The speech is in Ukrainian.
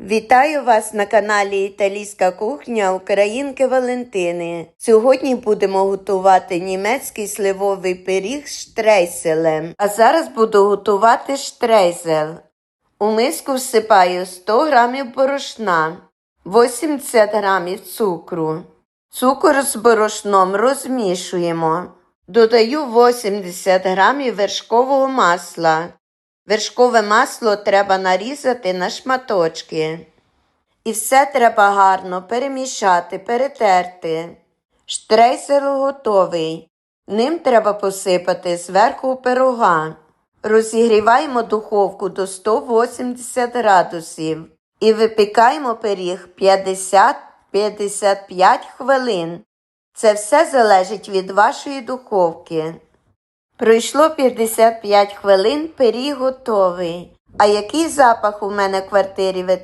Вітаю вас на каналі Італійська кухня Українки Валентини. Сьогодні будемо готувати німецький сливовий пиріг з штрейселем. А зараз буду готувати штрейзел. У миску всипаю 100 грамів борошна, 80 грамів цукру. Цукор з борошном розмішуємо. Додаю 80 грамів вершкового масла. Вершкове масло треба нарізати на шматочки. І все треба гарно перемішати, перетерти. Штрейсел готовий. Ним треба посипати зверху пирога. Розігріваємо духовку до 180 градусів і випікаємо пиріг 50-55 хвилин. Це все залежить від вашої духовки. Пройшло 55 хвилин, пиріг готовий. А який запах у мене в квартирі